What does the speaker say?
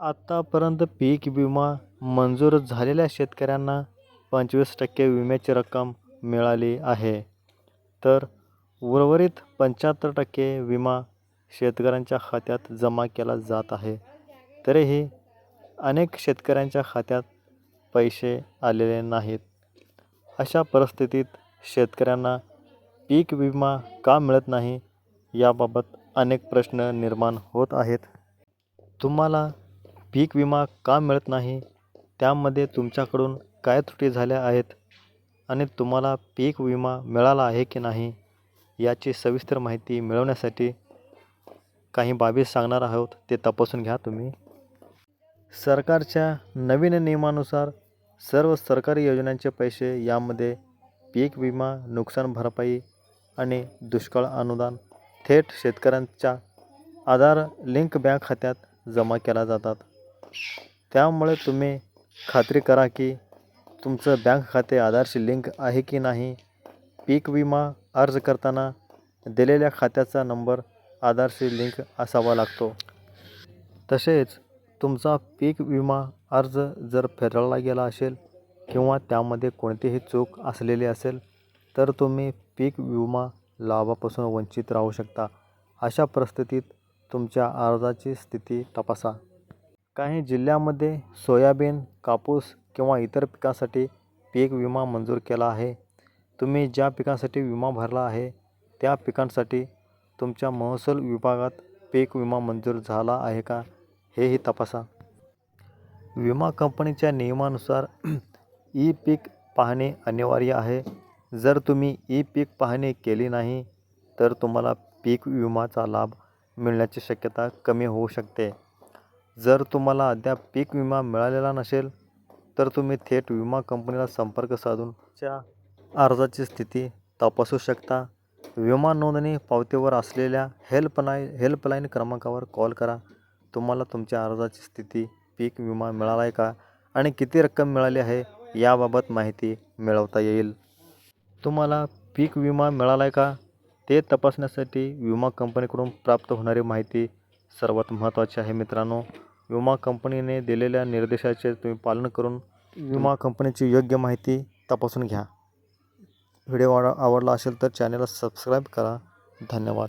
आत्तापर्यंत पीक विमा मंजूर झालेल्या शेतकऱ्यांना पंचवीस टक्के विम्याची रक्कम मिळाली आहे. तर उर्वरित पंच्याहत्तर टक्के विमा शेतकऱ्यांच्या खात्यात जमा केला जात आहे. तरीही अनेक शेतकऱ्यांच्या खात्यात पैसे आलेले नाहीत. अशा परिस्थितीत शेतकऱ्यांना पीक विमा का मिळत नाही याबाबत अनेक प्रश्न निर्माण होत आहेत. तुम्हाला पीक विमा का मिळत नाही? त्यामध्ये तुमच्याकडून काय त्रुटी झाल्या आहेत? आणि तुम्हाला पीक विमा मिळाला आहे की नाही? याची सविस्तर माहिती मिळवण्यासाठी काही बाबी सांगणार आहोत ते तपासून घ्या तुम्ही. सरकारच्या नवीन नियमानुसार सर्व सरकारी योजनांचे पैसे यामध्ये पीक विमा नुकसान भरपाई आणि दुष्काळ अनुदान थेट शेतकऱ्यांच्या आधार लिंक बँक खात्यात जमा केला जातात. त्यामुळे तुम्ही खात्री करा की तुमचं बँक खाते आधारशी लिंक आहे की नाही. पीक विमा अर्ज करताना दिलेल्या खात्याचा नंबर आधारशी लिंक असावा लागतो. तसेच तुमचा पीक विमा अर्ज जर फेटाळला गेला असेल किंवा त्यामध्ये कोणतीही चूक असलेली असेल तर तुम्ही पीक विमा लाभापासून वंचित राहू शकता. अशा परिस्थितीत तुमच्या अर्जाची स्थिती तपासा. काही जिल्ह्यामध्ये सोयाबीन कापूस किंवा इतर पिकांसाठी पीक विमा मंजूर केला आहे. तुम्ही ज्या पिकांसाठी विमा भरला आहे त्या पिकांसाठी तुमच्या महसूल विभागात पीक विमा मंजूर झाला आहे का हेही तपासा. विमा कंपनीच्या नियमानुसार ई पीक पाहणे अनिवार्य आहे. जर तुम्ही ई पीक पाहणी केली नाही तर तुम्हाला पीक विमाचा लाभ मिळण्याची शक्यता कमी होऊ शकते. जर तुम्हाला अद्याप पीक विमा मिळालेला नसेल तर तुम्ही थेट विमा कंपनीला संपर्क साधून च्या अर्जाची स्थिती तपासू शकता. विमा नोंदणी पावतीवर असलेल्या हेल्पलाईन हेल्पलाईन क्रमांकावर कॉल करा. तुम्हाला तुमच्या अर्जाची स्थिती पीक विमा मिळाला आहे का आणि किती रक्कम मिळाली आहे याबाबत माहिती मिळवता येईल. तुम्हाला पीक विमा मिळाला आहे का ते तपासण्यासाठी विमा कंपनीकडून प्राप्त होणारी माहिती सर्वात महत्त्वाचे आहे मित्रांनो. विमा कंपनीने दिलेल्या निर्देशाचे तुम्ही पालन करून विमा कंपनीची योग्य माहिती तपासून घ्या. व्हिडिओ आवडला असेल तर चॅनलला सबस्क्राईब करा. धन्यवाद.